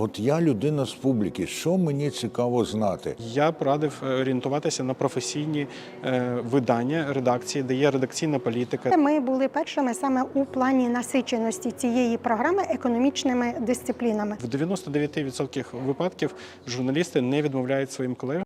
от я людина з публіки, що мені цікаво знати? Я б радив е, орієнтуватися на професійні е, видання редакції, де є редакційна політика. Ми були першими саме у плані насиченості цієї програми економічними дисциплінами. В 99% випадків журналісти не відмовляють своїм колегам.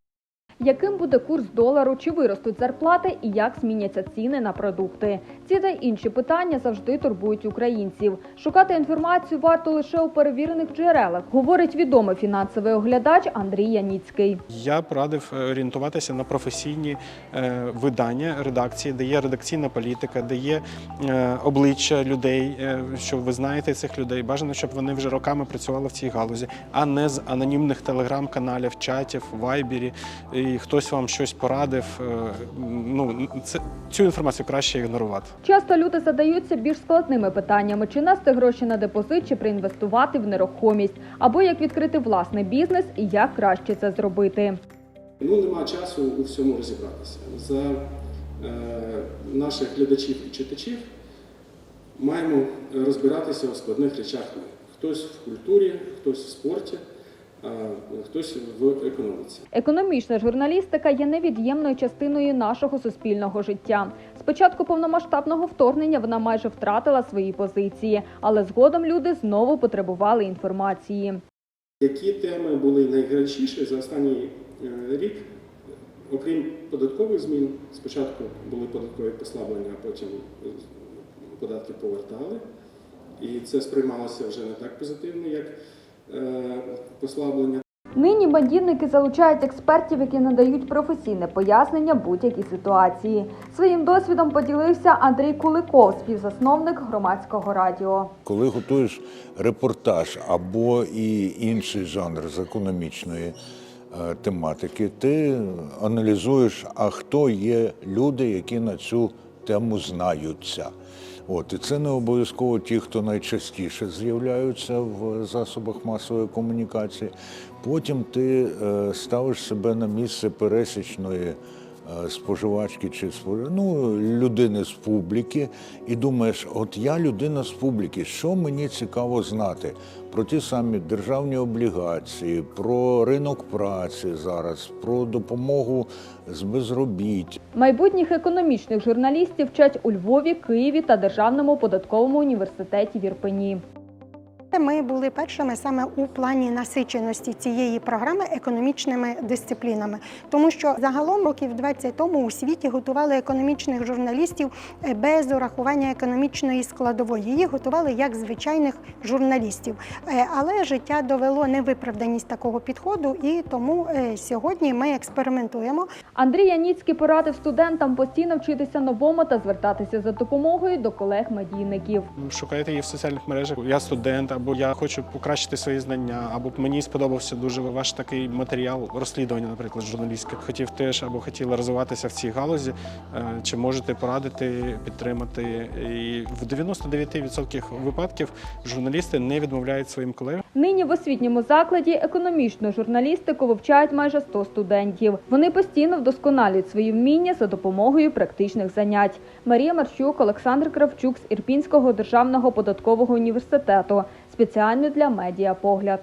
Яким буде курс долару, чи виростуть зарплати і як зміняться ціни на продукти? Ці та інші питання завжди турбують українців. Шукати інформацію варто лише у перевірених джерелах, говорить відомий фінансовий оглядач Андрій Яніцький. Я б радив е, орієнтуватися на професійні е, видання редакції, де є редакційна політика, де є е, обличчя людей, що ви знаєте цих людей. Бажано, щоб вони вже роками працювали в цій галузі, а не з анонімних телеграм-каналів, чатів, вайбері. І хтось вам щось порадив. Е, Ну це цю інформацію краще ігнорувати. Часто люди задаються більш складними питаннями: чи нести гроші на депозит, чи проінвестувати в нерухомість, або як відкрити власний бізнес і як краще це зробити. Ну, нема часу у всьому розібратися. За е, наших глядачів і читачів маємо розбиратися у складних речах. Хтось в культурі, хтось в спорті, хтось в економіці. Економічна журналістика є невід'ємною частиною нашого суспільного життя. З початку повномасштабного вторгнення вона майже втратила свої позиції, але згодом люди знову потребували інформації. Які теми були найгарячіші за останній е, рік, окрім податкових змін, спочатку були податкові послаблення, а потім е, податки повертали. І це сприймалося вже не так позитивно, як послаблення. Нині бандітники залучають експертів, які надають професійне пояснення будь-якій ситуації. Своїм досвідом поділився Андрій Куликов, співзасновник громадського радіо. Коли готуєш репортаж або і інший жанр з економічної е, тематики, ти аналізуєш, а хто є люди, які на цю тему знаються. От, і це не обов'язково ті, хто найчастіше з'являються в засобах масової комунікації. Потім ти е, ставиш себе на місце пересічної споживачки чи ну, людини з публіки і думаєш, от я людина з публіки, що мені цікаво знати про ті самі державні облігації, про ринок праці зараз, про допомогу з безробіття. Майбутніх економічних журналістів вчать у Львові, Києві та Державному податковому університеті в Ірпені. Ми були першими саме у плані насиченості цієї програми економічними дисциплінами, тому що загалом років 20 тому у світі готували економічних журналістів е, без урахування економічної складової. Їх готували як звичайних журналістів. Е, Але життя довело невиправданість такого підходу, і тому е, сьогодні ми експериментуємо. Андрій Яніцький порадив студентам постійно вчитися новому та звертатися за допомогою до колег-медійників. Шукайте її в соціальних мережах. Я студент, або я хочу покращити свої знання, або мені сподобався дуже ваш такий матеріал розслідування, наприклад, журналістське. Хотів теж або хотіла розвиватися в цій галузі. Е, Чи можете порадити, підтримати? І в 99% випадків журналісти не відмовляють своїм колегам. Нині в освітньому закладі економічну журналістику вивчають майже 100 студентів. Вони постійно вдосконалюють свої вміння за допомогою практичних занять. Марія Марчук, Олександр Кравчук з Ірпінського державного податкового університету спеціально для медіа погляд.